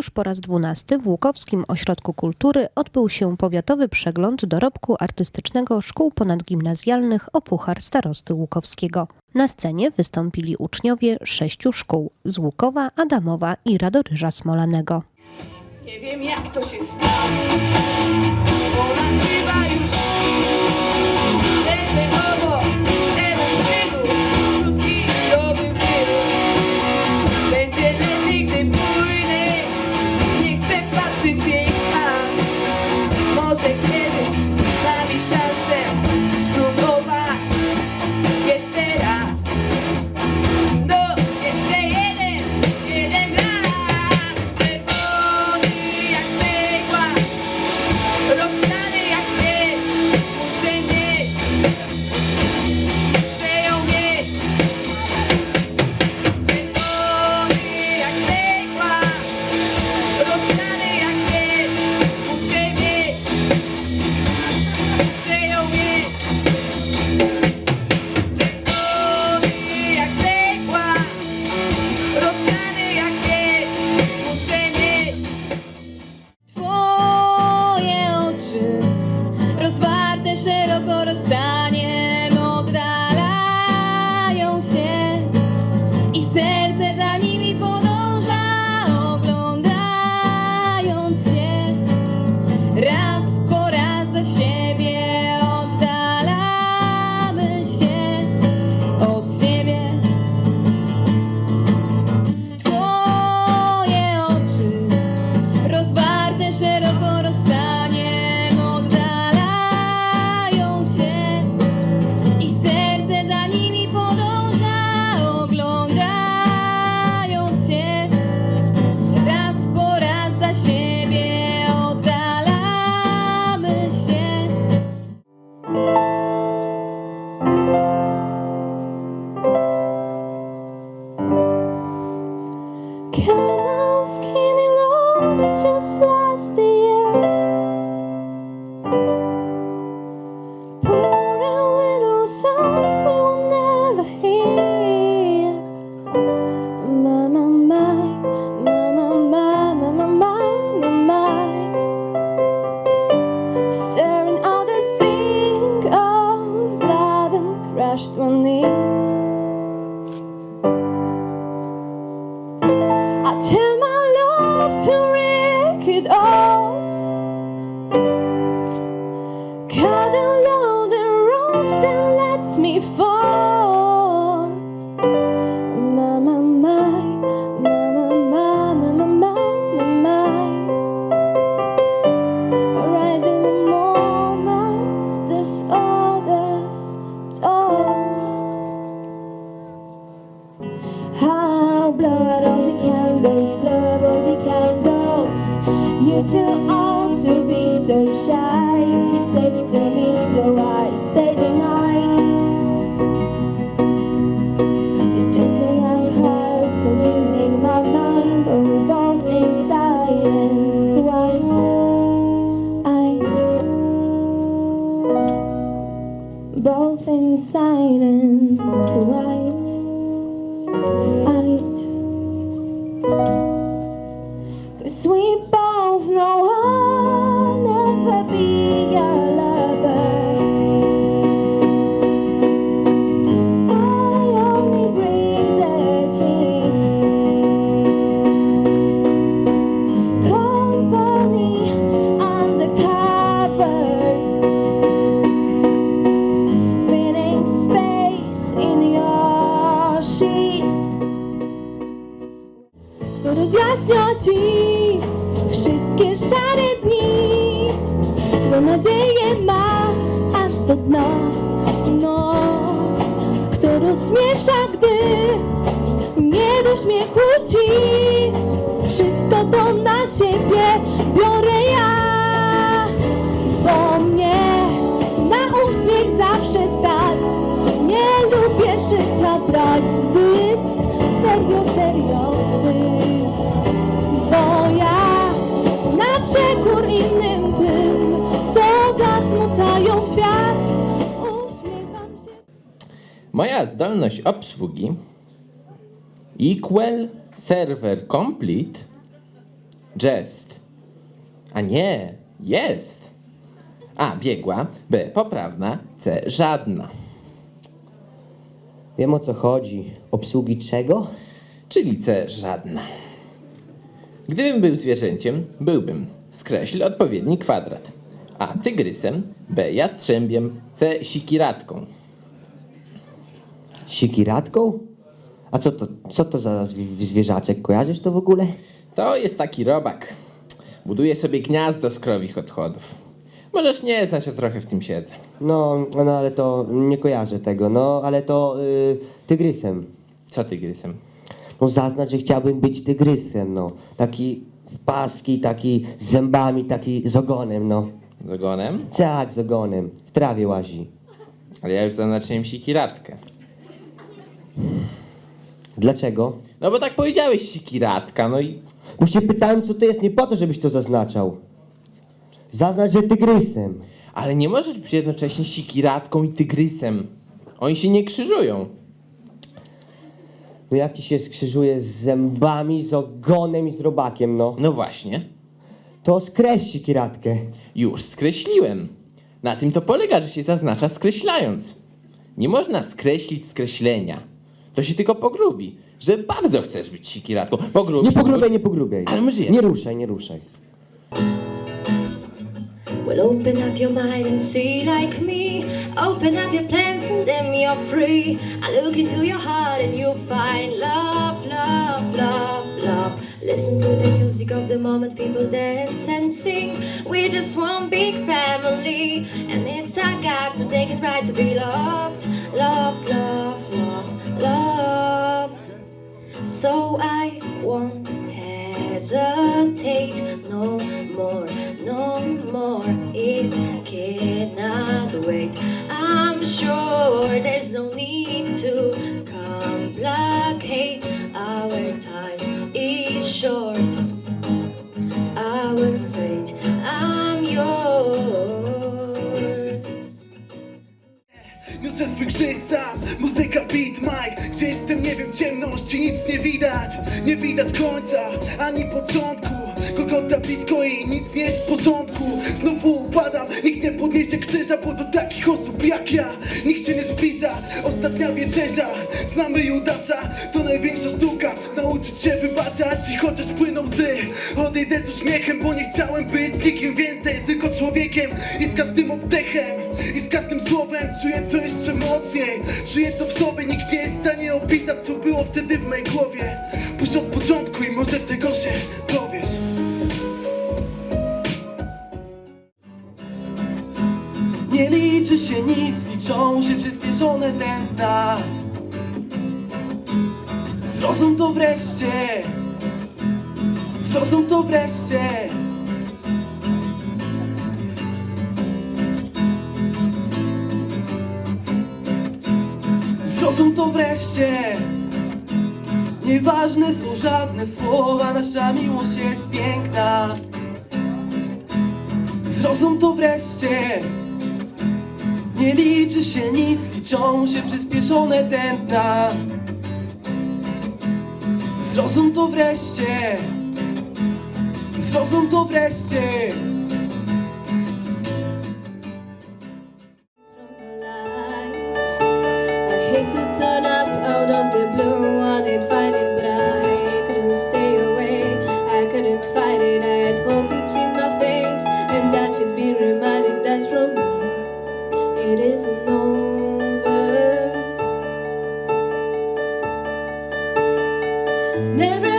Już po raz dwunasty w Łukowskim Ośrodku Kultury odbył się powiatowy przegląd dorobku artystycznego szkół ponadgimnazjalnych o Puchar Starosty Łukowskiego. Na scenie wystąpili uczniowie sześciu szkół z Łukowa, Adamowa i Radoryża Smolanego. Nie wiem jak to się stało, bo chyba już nie. take szeroko rozstanie. ich Wszystko to na siebie biorę ja. Bo mnie na uśmiech zawsze stać. Nie lubię życia brać zbyt Serio, serio Bo ja na przekór innym tym Co zasmucają świat Uśmiecham się. Moja zdolność obsługi equal serwer complete jest. A nie, jest. A, biegła. B, poprawna. C, żadna. Wiem o co chodzi. Obsługi czego? Czyli C, żadna. Gdybym był zwierzęciem, byłbym. Skreśl odpowiedni kwadrat. A, tygrysem. B, jastrzębiem. C, sikiratką. Sikiratką? A co to, co to za zwi- zwierzaczek? Kojarzysz to w ogóle? To jest taki robak. Buduje sobie gniazdo z krowich odchodów. Możesz nie znać, a trochę w tym siedzę. No, no ale to nie kojarzę tego. No, ale to y, tygrysem. Co tygrysem? No zaznacz, że chciałbym być tygrysem, no. Taki w paski, taki z zębami, taki z ogonem, no. Z ogonem? Tak, z ogonem. W trawie łazi. Ale ja już zaznaczyłem sikiratkę. Dlaczego? No bo tak powiedziałeś sikiratka, no i... Bo się pytałem, co to jest, nie po to, żebyś to zaznaczał. Zaznacz, że tygrysem. Ale nie możesz być jednocześnie sikiratką i tygrysem. Oni się nie krzyżują. No jak ci się skrzyżuje z zębami, z ogonem i z robakiem, no. No właśnie. To skreś sikiratkę. Już skreśliłem. Na tym to polega, że się zaznacza skreślając. Nie można skreślić skreślenia. To się tylko pogrubi, że bardzo chcesz być sikiratką. Pogrubi. Nie pogrubiaj, nie pogrubiaj. Ale my żyjemy. Nie ruszaj, nie ruszaj. Well, open up your mind and see like me. Open up your plans and then you're free. I look into your heart and you'll find love, love, love, love. Listen to the music of the moment, people dance and sing. We're just one big family, and it's our God forsaken right to be loved, loved, loved, loved. So I won't hesitate no more, no more. It cannot wait. I'm sure there's no need to complicate. Our time is short. Nie widać końca, ani początku. Golgota blisko i nic nie jest w porządku. Znowu upadam, nikt nie podniesie krzyża Bo do takich osób jak ja nikt się nie zbliża. Ostatnia wieczerza, znamy Judasza To największa sztuka, nauczyć się wybaczać I chociaż płyną łzy, odejdę z uśmiechem Bo nie chciałem być nikim więcej, tylko człowiekiem. I z każdym oddechem, i z każdym słowem Czuję to jeszcze mocniej, czuję to w sobie Nikt nie jest w stanie opisać, co było wtedy w mojej głowie może tego się dowiesz Nie liczy się nic, liczą się przyspieszone tętna Zrozum to wreszcie. Zrozum to wreszcie. Zrozum to wreszcie Nieważne są żadne słowa Nasza miłość jest piękna. Zrozum to wreszcie. Nie liczy się nic Liczą się przyspieszone tętna. Zrozum to wreszcie. Zrozum to wreszcie There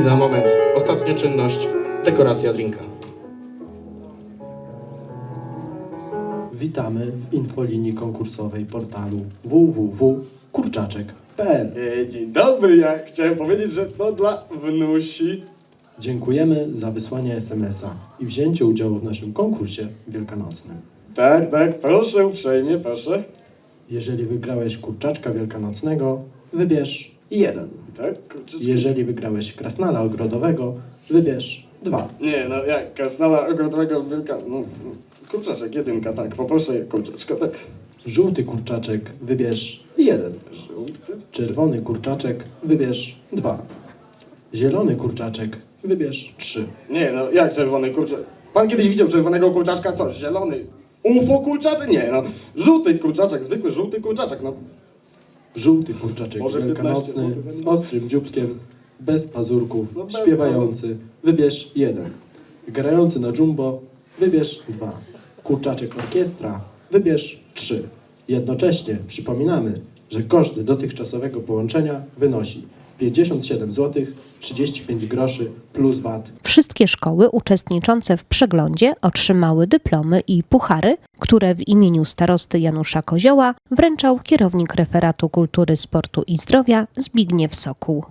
I za moment ostatnia czynność, dekoracja drinka. Witamy w infolinii konkursowej portalu www.kurczaczek.pl. E, Dzień dobry, ja chciałem powiedzieć, że to dla wnusi. Dziękujemy za wysłanie SMS-a i wzięcie udziału w naszym konkursie wielkanocnym. Tak, tak, proszę uprzejmie, proszę. Jeżeli wygrałeś kurczaczka wielkanocnego, wybierz jeden. Tak. Jeżeli wygrałeś krasnala ogrodowego, wybierz dwa. Nie, no jak, kasnala ogrodowego wielka, no, kurczaczek, jedynka, tak, poproszę kurczaczka, tak. Żółty kurczaczek, wybierz jeden. Żółty. Czerwony kurczaczek, wybierz dwa. Zielony kurczaczek, wybierz trzy. Nie, no jak czerwony kurczak? Pan kiedyś widział czerwonego kurczaczka? Co, zielony? UFO kurczaczek? Nie, no, żółty kurczaczek, zwykły żółty kurczaczek, no. Żółty kurczaczek Może 15 wielkanocny z ostrym dzióbkiem, bez pazurków, No bez śpiewający, wybierz jeden. Grający na jumbo, wybierz dwa. Kurczaczek orkiestra, wybierz trzy. Jednocześnie przypominamy, że koszt dotychczasowego połączenia wynosi 57 zł 35 groszy plus VAT Wszystkie szkoły uczestniczące w przeglądzie otrzymały dyplomy i puchary, które w imieniu starosty Janusza Kozioła wręczał kierownik referatu kultury, sportu i zdrowia Zbigniew Sokół.